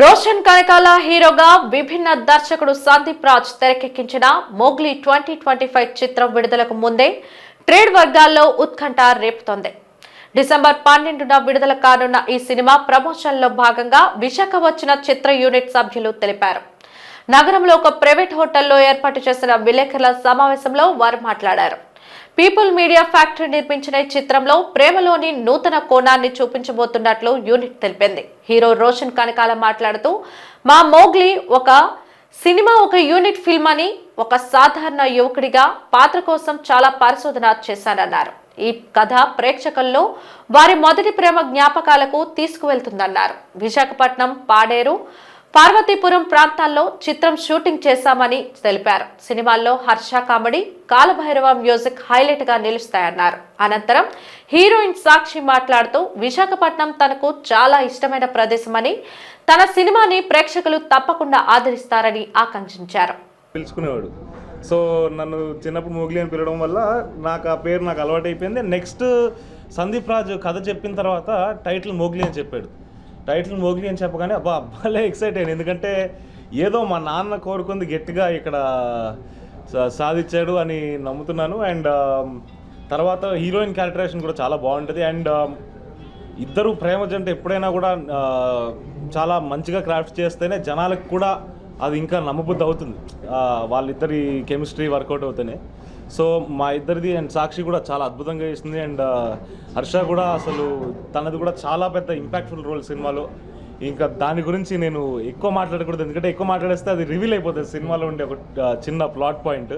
రోషన్ కనకాల హీరోగా విభిన్న దర్శకుడు సందీప్ రాజ్ తెరకెక్కించిన మోగ్లీ ట్వంటీ ట్వంటీ ఫైవ్ చిత్రం విడుదలకు ముందే ట్రేడ్ వర్గాల్లో ఉత్కంఠ రేపుతోంది. డిసెంబర్ పన్నెండున విడుదల కానున్న ఈ సినిమా ప్రమోషన్లో భాగంగా విశాఖ వచ్చిన చిత్ర యూనిట్ సభ్యులు తెలిపారు. నగరంలో ఒక ప్రైవేట్ హోటల్లో ఏర్పాటు చేసిన విలేకరుల సమావేశంలో వారు మాట్లాడారు. పీపుల్ మీడియా ఫ్యాక్టరీ నిర్మించిన ఈ చిత్రంలో ప్రేమలోని నూతన కోణాన్ని చూపించబోతున్నట్లు యూనిట్ తెలిపింది. హీరో రోషన్ కనకాల మాట్లాడుతూ మా మోగ్లీ ఒక సినిమా ఒక యూనిట్ ఫిల్మ్ అని ఒక సాధారణ యువకుడిగా పాత్ర కోసం చాలా పరిశోధన చేశానన్నారు. ఈ కథ ప్రేక్షకుల్లో వారి మొదటి ప్రేమ జ్ఞాపకాలకు తీసుకువెళ్తుందన్నారు. విశాఖపట్నం పాడేరు పార్వతీపురం ప్రాంతాల్లో చిత్రం షూటింగ్ చేశామని తెలిపారు. సినిమాల్లో హర్ష కామెడీ కాలభైరవ మ్యూజిక్ హైలైట్గా నిలుస్తాయన్నారు. అనంతరం హీరోయిన్ సాక్షి మాట్లాడుతూ విశాఖపట్నం తనకు చాలా ఇష్టమైన ప్రదేశమని తన సినిమాని ప్రేక్షకులు తప్పకుండా ఆదరిస్తారని ఆకాంక్షించారు. పిలుచుకునేవాడు. సో నన్ను చిన్నప్పుడు మోగ్లీ అని పిలవడం వల్ల నాకు ఆ పేరు నాకు అలవాటు అయిపోయింది నెక్స్ట్ సందీప్ రాజు కథ చెప్పిన తర్వాత టైటిల్ మోగ్లీ అని చెప్పాడు. టైటిల్ మోగ్లీ అని చెప్పగానే అబ్బా అబ్బాలే ఎక్సైట్ అయ్యాను ఎందుకంటే ఏదో మా నాన్న కోరుకుంది గట్టిగా ఇక్కడ సా- సాధించాడు అని నమ్ముతున్నాను. అండ్ తర్వాత హీరోయిన్ క్యారెక్టరేషన్ కూడా చాలా బాగుంటుంది. అండ్ ఇద్దరు ప్రేమ జంట ఎప్పుడైనా కూడా చాలా మంచిగా క్రాఫ్ట్ చేస్తేనే జనాలకు కూడా అది ఇంకా నమ్మబుద్ధి అవుతుంది వాళ్ళిద్దరి కెమిస్ట్రీ వర్కౌట్ అవుతేనే. సో మా ఇద్దరిది అండ్ సాక్షి కూడా చాలా అద్భుతంగా చేసింది అండ్ హర్ష కూడా అసలు తనది కూడా చాలా పెద్ద ఇంపాక్ట్ఫుల్ రోల్ సినిమాలో. ఇంకా దాని గురించి నేను ఎక్కువ మాట్లాడకూడదు. ఎందుకంటే ఎక్కువ మాట్లాడేస్తే అది రివీల్ అయిపోతుంది సినిమాలో ఉండే ఒక చిన్న ప్లాట్ పాయింట్.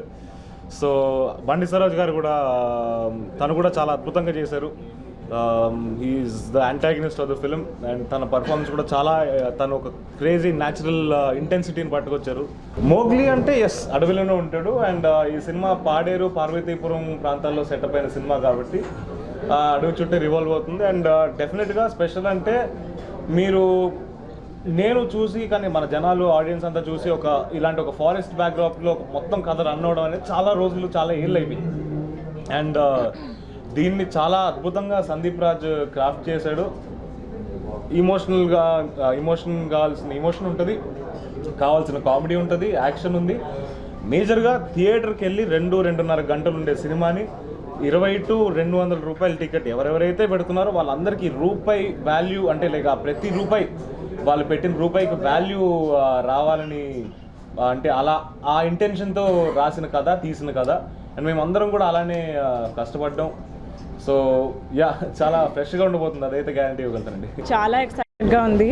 సో బండి సరోజ్ గారు కూడా తను కూడా చాలా అద్భుతంగా చేశారు. Is the antagonist of the film and తన పర్ఫార్మెన్స్ కూడా చాలా uh, తను ఒక క్రేజీ న్యాచురల్ ఇంటెన్సిటీని పట్టుకొచ్చారు. మోగ్లీ అంటే ఎస్ అడవిలోనే ఉంటాడు అండ్ uh, ఈ సినిమా పాడేరు పార్వతీపురం ప్రాంతాల్లో సెటప్ అయిన సినిమా కాబట్టి అడవి చుట్టూ రివాల్వ్ అవుతుంది అండ్ డెఫినెట్గా స్పెషల్ అంటే మీరు నేను చూసి కానీ మన జనాలు ఆడియన్స్ అంతా చూసి ఒక ఇలాంటి ఒక ఫారెస్ట్ బ్యాక్డ్రాప్లో మొత్తం కథ రన్ అవడం అనేది చాలా రోజులు చాలా ఏళ్ళు అయిపోయింది. అండ్ దీన్ని చాలా అద్భుతంగా సందీప్ రాజ్ క్రాఫ్ట్ చేశాడు. ఇమోషనల్గా ఇమోషన్ కావాల్సిన ఇమోషన్ ఉంటుంది. కావాల్సిన కామెడీ ఉంటుంది యాక్షన్ ఉంది. మేజర్గా థియేటర్కి వెళ్ళి రెండు రెండున్నర గంటలు ఉండే సినిమాని ఇరవై టు రెండు వందల రూపాయల టికెట్ ఎవరెవరైతే పెడుతున్నారో వాళ్ళందరికీ రూపాయి వాల్యూ అంటే లేక ప్రతి రూపాయి వాళ్ళు పెట్టిన రూపాయికి వాల్యూ రావాలని అంటే అలా ఆ ఇంటెన్షన్తో రాసిన కథ తీసిన కథ. అండ్ మేమందరం కూడా అలానే కష్టపడ్డాం. సో యా చాలా ఫ్రెష్గా ఉండబోతుంది అదైతే గ్యారంటీ ఇవ్వగలుగుతానండి చాలా ఎక్సైటెడ్గా ఉంది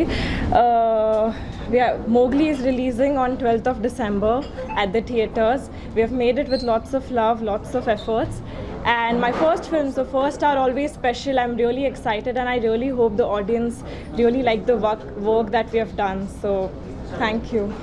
Mowgli is releasing on twelfth of December at the theatres we have made it with lots of love lots of efforts and my first film so first are always special i'm really excited and i really hope the audience really like the work work that we have done so thank you